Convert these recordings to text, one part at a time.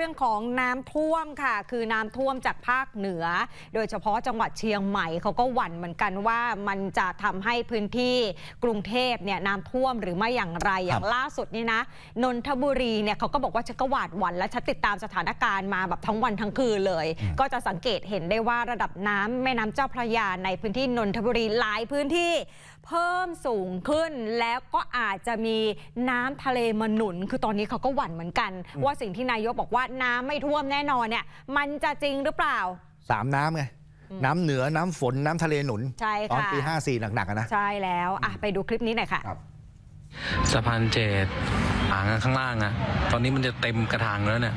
เรื่องของน้ำท่วมค่ะ คือน้ำท่วมจากภาคเหนือ โดยเฉพาะจังหวัดเชียงใหม่เขาก็หวั่นเหมือนกันว่ามันจะทำให้พื้นที่กรุงเทพเนี่ยน้ำท่วมหรือไม่อย่างไรอย่างล่าสุดนี่นะนนทบุรีเนี่ยเขาก็บอกว่าฉันก็หวาดหวั่นและฉันติดตามสถานการณ์มาแบบทั้งวันทั้งคืนเลย ก็จะสังเกตเห็นได้ว่าระดับน้ำแม่น้ำเจ้าพระยาในพื้นที่นนทบุรีหลายพื้นที่ เพิ่มสูงขึ้นแล้วก็อาจจะมีน้ำทะเลมาหนุน คือตอนนี้เขาก็หวั่นเหมือนกัน ว่าสิ่งที่นายกบอกว่าน้ำไม่ท่วมแน่นอนเนี่ย มันจะจริงหรือเปล่าสามน้ำไงน้ำเหนือน้ำฝนน้ำทะเลหนุน ใช่ตอนค่ะปี 54 หนักๆอะนะ ใช่แล้วอะไปดูคลิปนี้หน่อยค่ะครับสะพานเจดอ่างข้างล่างอะตอนนี้มันจะเต็มกระถางแล้วเนี่ย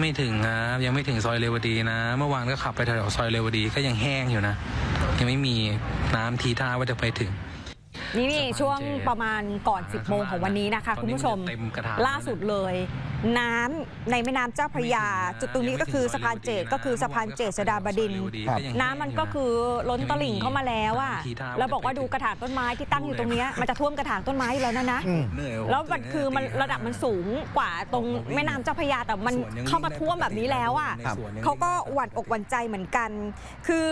ไม่ถึงครับยังไม่ถึงซอยเรวดีนะ เมื่อวานก็ขับไปแถวๆซอยเรวดีก็ยังแห้งอยู่นะ ยังไม่มีน้ำทีท่าว่าจะไปถึง นี่นี่สะพานช่วงเจดประมาณก่อนอ่า10 โมงของวันนี้นะคะตอนคุณนี้ผู้ชมมันจะเต็มกระถางล่าสุดเลยน้ำในแม่น้ำเจ้าพระยาไม่ถึงนะจุดตรงนี้ก็คือสะพานเจดก็คือสะพานเจษฎาบดินทร์ครับน้ำมันก็คือล้นตลิ่งเข้ามาแล้วอะแล้วบอกว่าดูกระถางต้นไม้ที่ตั้งอยู่ตรงเนี้ยมันจะท่วมกระถางต้นไม้อยู่แล้วนะนะอืมเหนื่อยแล้วมันคือมันระดับมันสูงกว่าตรงแม่น้ำเจ้าพระยาแต่มันเข้ามาท่วมแบบนี้แล้วอะในสวนยังเขาก็หวั่นอกหวั่นใจเหมือนกัน คือ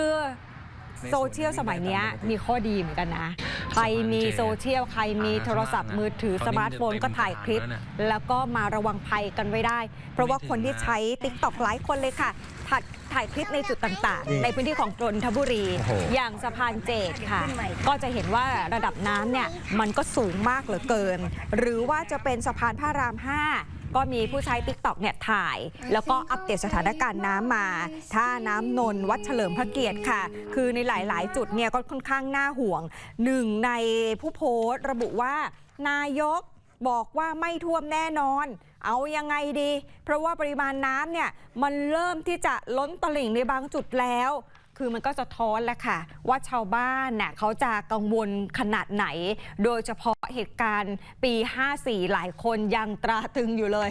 โซเชียลสมัยเนี้ยมีข้อดีเหมือนกันนะ ใครมีโซเชียลใครมีโทรศัพท์มือถือสมาร์ทโฟนก็ถ่ายคลิป แล้วก็มาระวังภัยกันไว้ได้ เพราะว่าคนที่ใช้ t ิ k t o k หลายคนเลยค่ะถ่ายถ่ายคลิปในจุดต่างนี่ๆในพื้นที่ของนนทบุรีโอ้โหอย่างสะพานเจดค่ะ ก็จะเห็นว่าระดับน้ำเนี่ยมันก็สูงมากเหลือเกิน หรือว่าจะเป็นสะพานพระราม 5 ก็มีผู้ใช้ t ิ k t o k เนี่ยถ่าย แล้วก็อัปเดตสถานการณ์น้ำมา ท่าน้ำนนท์วัดเฉลิมพระเกียรติค่ะ คือในหลาย ๆ จุดเนี่ยก็ค่อนข้างน่าห่วงหนึ่งในผู้โพสต์ระบุว่านายกบอกว่าไม่ท่วมแน่นอน เอายังไงดี เพราะว่าปริมาณน้ำเนี่ยมันเริ่มที่จะล้นตลิ่งในบางจุดแล้ว คือมันก็สะท้อนแหละค่ะ ว่าชาวบ้านน่ะเขาจะกังวลขนาดไหน โดยเฉพาะเหตุการณ์ปี 54 หลายคนยังตราตรึงอยู่เลย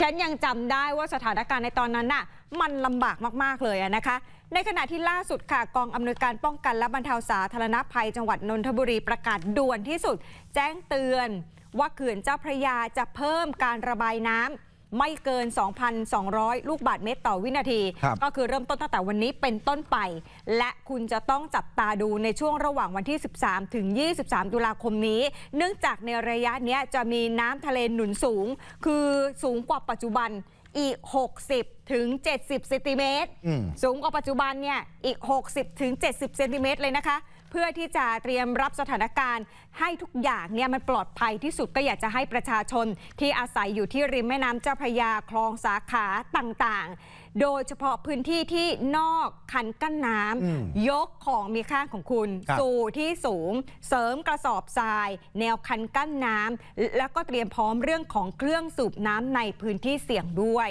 ฉันยังจำได้ว่าสถานการณ์ในตอนนั้นน่ะมันลำบากมากๆเลยนะคะ ในขณะที่ล่าสุดค่ะกองอำนวยการป้องกันและบรรเทาสาธารณภัย จังหวัดนนทบุรีประกาศด่วนที่สุด แจ้งเตือน ว่าเขื่อนเจ้าพระยาจะเพิ่มการระบายน้ำ ไม่เกิน 2,200 ลูกบาศก์เมตรต่อวินาที ครับก็คือเริ่มต้นตั้งแต่วันนี้เป็นต้นไป และคุณจะต้องจับตาดูในช่วงระหว่างวันที่ 13 ถึง 23 ตุลาคมนี้ เนื่องจากในระยะเนี้ยจะมีน้ำทะเลหนุนสูง คือสูงกว่าปัจจุบันอีก 60 ถึง 70เซนติเมตร อืม สูงกว่าปัจจุบันเนี่ยอีก 60 ถึง 70 เซนติเมตรเลยนะคะ เพื่อที่จะเตรียมรับสถานการณ์ ให้ทุกอย่างเนี่ยมันปลอดภัยที่สุดก็อยากจะให้ประชาชนที่อาศัยอยู่ที่ริมแม่น้ำเจ้าพระยาคลองสาขาต่างๆ โดยเฉพาะพื้นที่ที่นอกคันกั้นน้ำยกของมีค่าของคุณ สู่ที่สูง เสริมกระสอบทราย แนวคันกั้นน้ำแล้วก็เตรียมพร้อมเรื่องของเครื่องสูบน้ำในพื้นที่เสี่ยงด้วย